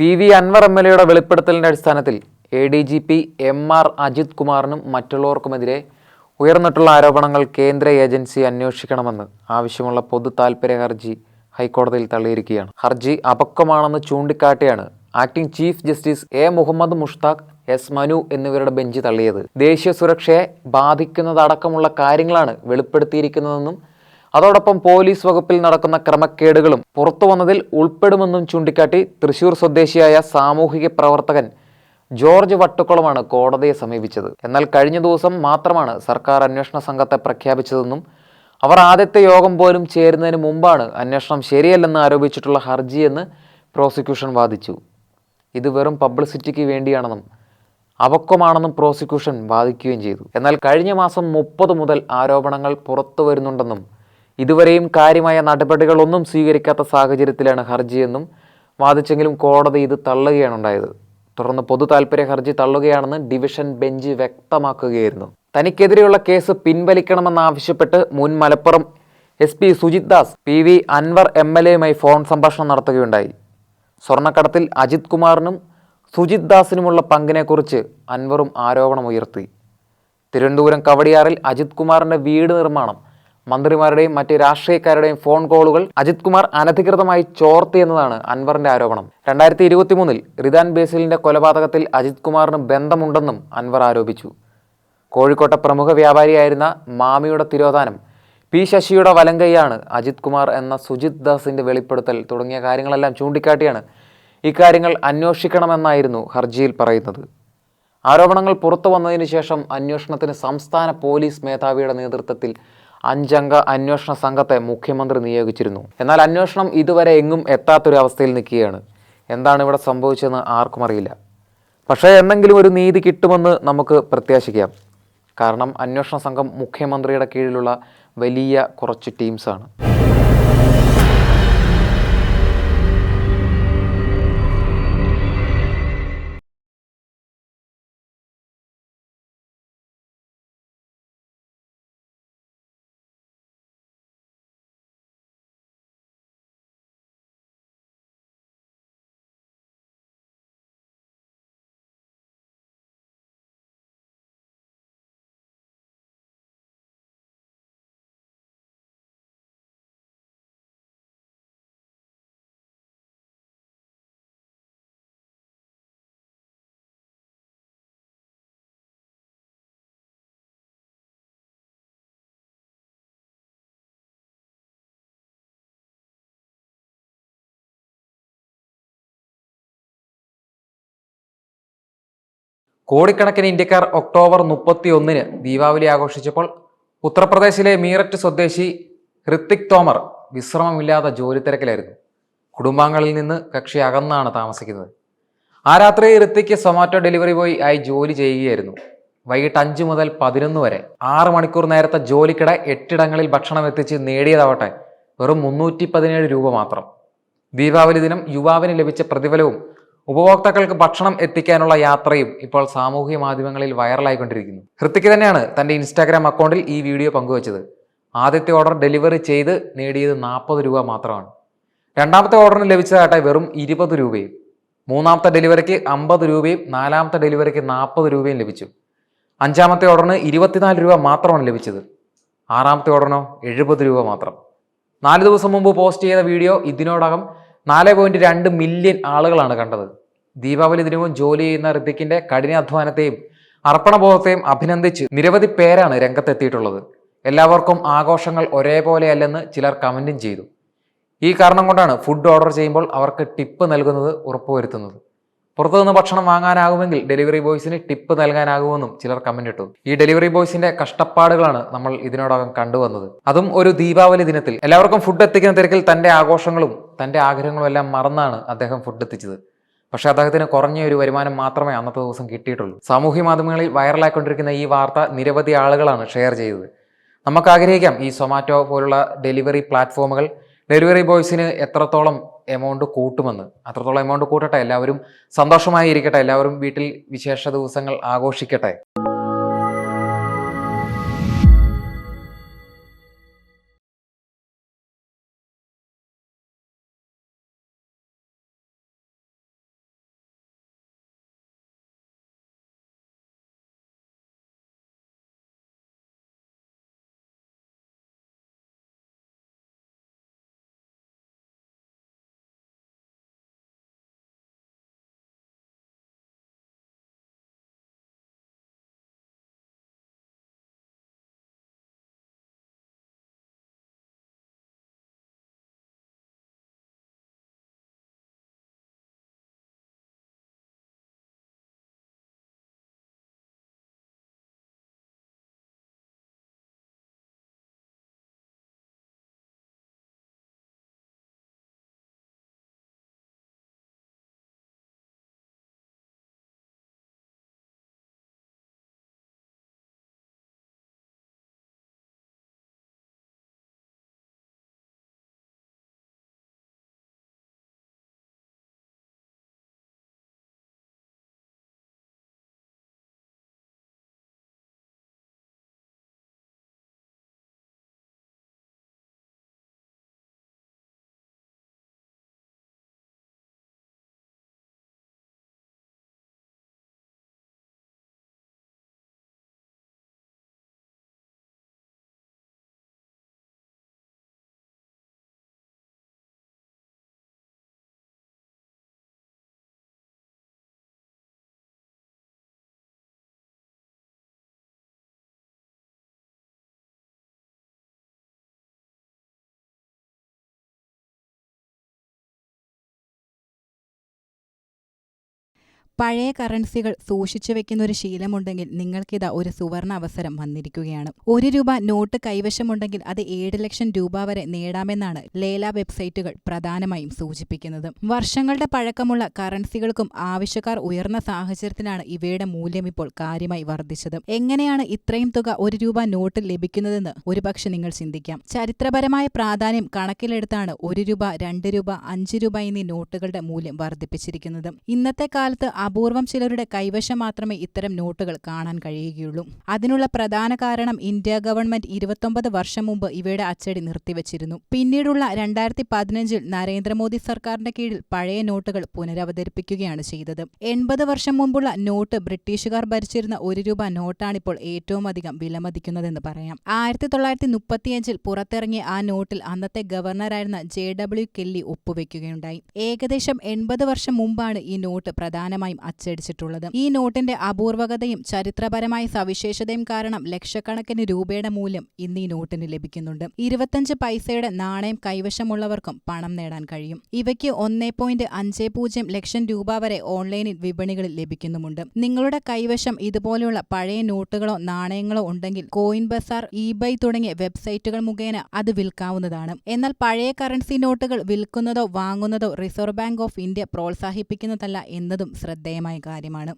P V Anvar M L എയുടെ വെളിപ്പെടുത്തലിന്റെ അടിസ്ഥാനത്തിൽ A D G P M R Ajith കുമാറിനും മറ്റുള്ളവർക്കുമെതിരെ ഉയർന്നിട്ടുള്ള ആരോപണങ്ങൾ കേന്ദ്ര ഏജൻസി അന്വേഷിക്കണമെന്ന് ആവശ്യമുള്ള പൊതു താൽപ്പര്യ ഹർജി ഹൈക്കോടതിയിൽ തള്ളിയിരിക്കുകയാണ്. ഹർജി അപക്വമാണെന്ന് ചൂണ്ടിക്കാട്ടിയാണ് acting chief justice A Muhammad Mushtaq S Manu എന്നിവരുടെ ബെഞ്ച് തള്ളിയത്. ദേശീയ സുരക്ഷയെ ബാധിക്കുന്നതടക്കമുള്ള കാര്യങ്ങളാണ് വെളിപ്പെടുത്തിയിരിക്കുന്നതെന്നും അതോടൊപ്പം പോലീസ് വകുപ്പിൽ നടക്കുന്ന ക്രമക്കേടുകളും പുറത്തു വന്നതിൽ ഉൾപ്പെടുമെന്നും ചൂണ്ടിക്കാട്ടി തൃശൂർ സ്വദേശിയായ സാമൂഹിക പ്രവർത്തകൻ ജോർജ് വട്ടുക്കുളമാണ് കോടതിയെ സമീപിച്ചത്. എന്നാൽ കഴിഞ്ഞ ദിവസം മാത്രമാണ് സർക്കാർ അന്വേഷണ സംഘത്തെ പ്രഖ്യാപിച്ചതെന്നും അവർ ആദ്യത്തെ യോഗം പോലും ചേരുന്നതിന് മുമ്പാണ് അന്വേഷണം ശരിയല്ലെന്ന് ആരോപിച്ചിട്ടുള്ള ഹർജിയെന്ന് പ്രോസിക്യൂഷൻ വാദിച്ചു. ഇത് വെറും പബ്ലിസിറ്റിക്ക് വേണ്ടിയാണെന്നും അപക്വമാണെന്നും പ്രോസിക്യൂഷൻ വാദിക്കുകയും ചെയ്തു. എന്നാൽ കഴിഞ്ഞ മാസം മുപ്പത് മുതൽ ആരോപണങ്ങൾ പുറത്തു വരുന്നുണ്ടെന്നും ഇതുവരെയും കാര്യമായ നടപടികളൊന്നും സ്വീകരിക്കാത്ത സാഹചര്യത്തിലാണ് ഹർജിയെന്നും വാദിച്ചെങ്കിലും കോടതി ഇത് തള്ളുകയാണ് ഉണ്ടായത്. തുടർന്ന് പൊതു താൽപര്യ ഹർജി തള്ളുകയാണെന്ന് ഡിവിഷൻ ബെഞ്ച് വ്യക്തമാക്കുകയായിരുന്നു. തനിക്കെതിരെയുള്ള കേസ് പിൻവലിക്കണമെന്നാവശ്യപ്പെട്ട് മുൻ Malappuram S P Sujith Das P V Anvar M L എയുമായി ഫോൺ സംഭാഷണം നടത്തുകയുണ്ടായി. സ്വർണക്കടത്തിൽ അജിത് കുമാറിനും സുജിത് ദാസിനുമുള്ള പങ്കിനെക്കുറിച്ച് അൻവറും ആരോപണമുയർത്തി. തിരുവനന്തപുരം കവടിയാറിൽ അജിത് കുമാറിന്റെ വീട് നിർമ്മാണം മന്ത്രിമാരുടെയും മറ്റ് രാഷ്ട്രീയക്കാരുടെയും ഫോൺ കോളുകൾ അജിത് കുമാർ അനധികൃതമായി ചോർത്തിയെന്നതാണ് അൻവറിന്റെ ആരോപണം. രണ്ടായിരത്തി ഇരുപത്തി മൂന്നിൽ റിദാൻ ബേസിലിന്റെ കൊലപാതകത്തിൽ അജിത് കുമാറിന് ബന്ധമുണ്ടെന്നും അൻവർ ആരോപിച്ചു. കോഴിക്കോട്ടെ പ്രമുഖ വ്യാപാരിയായിരുന്ന മാമിയുടെ തിരോധാനം പി ശശിയുടെ വലങ്കൈയാണ് അജിത് കുമാർ എന്ന സുജിത് ദാസിന്റെ വെളിപ്പെടുത്തൽ തുടങ്ങിയ കാര്യങ്ങളെല്ലാം ചൂണ്ടിക്കാട്ടിയാണ് ഇക്കാര്യങ്ങൾ അന്വേഷിക്കണമെന്നായിരുന്നു ഹർജിയിൽ പറയുന്നത്. ആരോപണങ്ങൾ പുറത്തു വന്നതിന് ശേഷം അന്വേഷണത്തിന് സംസ്ഥാന പോലീസ് മേധാവിയുടെ നേതൃത്വത്തിൽ അഞ്ചംഗ അന്വേഷണ സംഘത്തെ മുഖ്യമന്ത്രി നിയോഗിച്ചിരുന്നു. എന്നാൽ അന്വേഷണം ഇതുവരെ എങ്ങും എത്താത്തൊരു അവസ്ഥയിൽ നിൽക്കുകയാണ്. എന്താണ് ഇവിടെ സംഭവിച്ചതെന്ന് ആർക്കും അറിയില്ല. പക്ഷേ എന്തെങ്കിലും ഒരു നീതി കിട്ടുമെന്ന് നമുക്ക് പ്രത്യാശിക്കാം. കാരണം അന്വേഷണ സംഘം മുഖ്യമന്ത്രിയുടെ കീഴിലുള്ള വലിയ കുറച്ച് ടീംസാണ്. കോടിക്കണക്കിന് ഇന്ത്യക്കാർ ഒക്ടോബർ മുപ്പത്തി ഒന്നിന് ദീപാവലി ആഘോഷിച്ചപ്പോൾ ഉത്തർപ്രദേശിലെ മീററ്റ് സ്വദേശി ഹൃത്തിക് തോമർ വിശ്രമമില്ലാതെ ജോലി തിരക്കിലായിരുന്നു കുടുംബാംഗങ്ങളിൽ നിന്ന് കക്ഷി അകന്നാണ് താമസിക്കുന്നത്. ആ രാത്രി ഋത്തിക്ക് സൊമാറ്റോ ഡെലിവറി ബോയ് ആയി ജോലി ചെയ്യുകയായിരുന്നു. വൈകിട്ട് അഞ്ച് മുതൽ പതിനൊന്ന് വരെ. ആറ് മണിക്കൂർ നേരത്തെ ജോലിക്കിടെ എട്ടിടങ്ങളിൽ ഭക്ഷണം എത്തിച്ച് നേടിയതാവട്ടെ. വെറും മുന്നൂറ്റി പതിനേഴ് രൂപ മാത്രം. ദീപാവലി ദിനം യുവാവിന് ലഭിച്ച പ്രതിഫലവും ഉപഭോക്താക്കൾക്ക് ഭക്ഷണം എത്തിക്കാനുള്ള യാത്രയും ഇപ്പോൾ സാമൂഹ്യ മാധ്യമങ്ങളിൽ വൈറലായിക്കൊണ്ടിരിക്കുന്നു. ഹൃത്തിക്ക് തന്നെയാണ് തന്റെ ഇൻസ്റ്റാഗ്രാം അക്കൗണ്ടിൽ ഈ വീഡിയോ പങ്കുവച്ചത്. ആദ്യത്തെ ഓർഡർ ഡെലിവറി ചെയ്ത് നേടിയത് നാൽപ്പത് രൂപ മാത്രമാണ്. രണ്ടാമത്തെ ഓർഡറിന് ലഭിച്ചതാട്ടെ വെറും ഇരുപത് രൂപയും. മൂന്നാമത്തെ ഡെലിവറിക്ക് അമ്പത് രൂപയും നാലാമത്തെ ഡെലിവറിക്ക് നാൽപ്പത് രൂപയും ലഭിച്ചു. അഞ്ചാമത്തെ ഓർഡറിന് ഇരുപത്തിനാല് രൂപ മാത്രമാണ് ലഭിച്ചത്. ആറാമത്തെ ഓർഡറിനോ എഴുപത് രൂപ മാത്രം. നാല് ദിവസം മുമ്പ് പോസ്റ്റ് ചെയ്ത വീഡിയോ ഇതിനോടകം നാല് പോയിന്റ് രണ്ട് മില്യൺ ആളുകളാണ് കണ്ടത്. ദീപാവലി ദിനവും ജോലി ചെയ്യുന്ന ഋതിക്കിന്റെ കഠിനാധ്വാനത്തെയും അർപ്പണബോധത്തെയും അഭിനന്ദിച്ച് നിരവധി പേരാണ് രംഗത്തെത്തിയിട്ടുള്ളത്. എല്ലാവർക്കും ആഘോഷങ്ങൾ ഒരേപോലെയല്ലെന്ന് ചിലർ കമന്റും ചെയ്തു. ഈ കാരണം കൊണ്ടാണ് ഫുഡ് ഓർഡർ ചെയ്യുമ്പോൾ അവർക്ക് ടിപ്പ് നൽകുന്നത് ഉറപ്പുവരുത്തുന്നത്. പുറത്തുനിന്ന് ഭക്ഷണം വാങ്ങാനാകുമെങ്കിൽ ഡെലിവറി ബോയ്സിന് ടിപ്പ് നൽകാനാകുമെന്നും ചിലർ കമന്റ് ഇട്ടു ഈ ഡെലിവറി ബോയ്സിന്റെ കഷ്ടപ്പാടുകളാണ് നമ്മൾ ഇതിനോടകം കണ്ടുവന്നത്. അതും ഒരു ദീപാവലി ദിനത്തിൽ. എല്ലാവർക്കും ഫുഡ് എത്തിക്കുന്ന തിരക്കിൽ തന്റെ ആഘോഷങ്ങളും തന്റെ ആഗ്രഹങ്ങളും എല്ലാം മറന്നാണ് അദ്ദേഹം ഫുഡ് എത്തിച്ചത്. പക്ഷേ അദ്ദേഹത്തിന് കുറഞ്ഞ ഒരു വരുമാനം മാത്രമേ അന്നത്തെ ദിവസം കിട്ടിയിട്ടുള്ളൂ. സാമൂഹ്യ മാധ്യമങ്ങളിൽ വൈറലായിക്കൊണ്ടിരിക്കുന്ന ഈ വാർത്ത നിരവധി ആളുകളാണ് ഷെയർ ചെയ്തത്. നമുക്ക് ആഗ്രഹിക്കാം ഈ സൊമാറ്റോ പോലുള്ള ഡെലിവറി പ്ലാറ്റ്ഫോമുകൾ ഡെലിവറി ബോയ്സിന് എത്രത്തോളം എമൗണ്ട് കൂട്ടുമെന്ന്. അത്രത്തോളം എമൗണ്ട് കൂട്ടട്ടെ എല്ലാവരും സന്തോഷമായി ഇരിക്കട്ടെ എല്ലാവരും വീട്ടിൽ വിശേഷ ദിവസങ്ങൾ ആഘോഷിക്കട്ടെ. പഴയ കറൻസികൾ സൂക്ഷിച്ചു വെക്കുന്ന ഒരു ശീലമുണ്ടെങ്കിൽ നിങ്ങൾക്കിതാ ഒരു സുവർണ അവസരം വന്നിരിക്കുകയാണ്. ഒരു രൂപ നോട്ട് കൈവശമുണ്ടെങ്കിൽ അത് ഏഴ് ലക്ഷം രൂപ വരെ നേടാമെന്നാണ് ലേല വെബ്സൈറ്റുകൾ പ്രധാനമായും സൂചിപ്പിക്കുന്നത്. വർഷങ്ങളുടെ പഴക്കമുള്ള കറൻസികൾക്കും ആവശ്യക്കാർ ഉയർന്ന സാഹചര്യത്തിലാണ് ഇവയുടെ മൂല്യം ഇപ്പോൾ കാര്യമായി വർദ്ധിച്ചത്. എങ്ങനെയാണ് ഇത്രയും തുക ഒരു രൂപ നോട്ട് ലഭിക്കുന്നതെന്ന് ഒരുപക്ഷെ നിങ്ങൾ ചിന്തിക്കാം. ചരിത്രപരമായ പ്രാധാന്യം കണക്കിലെടുത്താണ് ഒരു രൂപ രണ്ട് രൂപ അഞ്ച് രൂപ എന്നീ നോട്ടുകളുടെ മൂല്യം വർദ്ധിപ്പിച്ചിരിക്കുന്നത്. ഇന്നത്തെ കാലത്ത് അപൂർവം ചിലരുടെ കൈവശം മാത്രമേ ഇത്തരം നോട്ടുകൾ കാണാൻ കഴിയുകയുള്ളൂ. അതിനുള്ള പ്രധാന കാരണം ഇന്ത്യ ഗവൺമെന്റ് ഇരുപത്തൊമ്പത് വർഷം മുമ്പ് ഇവയുടെ അച്ചടി നിർത്തിവച്ചിരുന്നു. പിന്നീടുള്ള രണ്ടായിരത്തി പതിനഞ്ചിൽ നരേന്ദ്രമോദി സർക്കാരിന്റെ കീഴിൽ പഴയ നോട്ടുകൾ പുനരവതരിപ്പിക്കുകയാണ് ചെയ്തത്. എൺപത് വർഷം മുമ്പുള്ള നോട്ട് ബ്രിട്ടീഷുകാർ ഭരിച്ചിരുന്ന ഒരു രൂപ നോട്ടാണിപ്പോൾ ഏറ്റവും അധികം വിലമതിക്കുന്നതെന്ന് പറയാം. ആയിരത്തി തൊള്ളായിരത്തി മുപ്പത്തിയഞ്ചിൽ പുറത്തിറങ്ങിയ ആ നോട്ടിൽ അന്നത്തെ ഗവർണറായിരുന്ന ജെ ഡബ്ല്യു കെല്ലി ഒപ്പുവെക്കുകയുണ്ടായി. ഏകദേശം എൺപത് വർഷം മുമ്പാണ് ഈ നോട്ട് പ്രധാനമായും അച്ചടിച്ചിട്ടുള്ളത്. ഈ നോട്ടിന്റെ അപൂർവകതയും ചരിത്രപരമായ സവിശേഷതയും കാരണം ലക്ഷക്കണക്കിന് രൂപയുടെ മൂല്യം ഇന്ന് ഈ നോട്ടിന് ലഭിക്കുന്നുണ്ട്. ഇരുപത്തഞ്ച് പൈസയുടെ നാണയം കൈവശമുള്ളവർക്കും പണം നേടാൻ കഴിയും. ഇവയ്ക്ക് ഒന്നേ പോയിന്റ് അഞ്ച് പൂജ്യം ലക്ഷം രൂപ വരെ ഓൺലൈനിൽ വിപണികളിൽ ലഭിക്കുന്നുമുണ്ട്. നിങ്ങളുടെ കൈവശം ഇതുപോലെയുള്ള പഴയ നോട്ടുകളോ നാണയങ്ങളോ ഉണ്ടെങ്കിൽ കോയിൻ ബസാർ ഇബൈ തുടങ്ങിയ വെബ്സൈറ്റുകൾ മുഖേന അത് വിൽക്കാവുന്നതാണ്. എന്നാൽ പഴയ കറൻസി നോട്ടുകൾ വിൽക്കുന്നതോ വാങ്ങുന്നതോ റിസർവ് ബാങ്ക് ഓഫ് ഇന്ത്യ പ്രോത്സാഹിപ്പിക്കുന്നതല്ല എന്നതും ശ്രദ്ധേയമായ കാര്യമാണ്.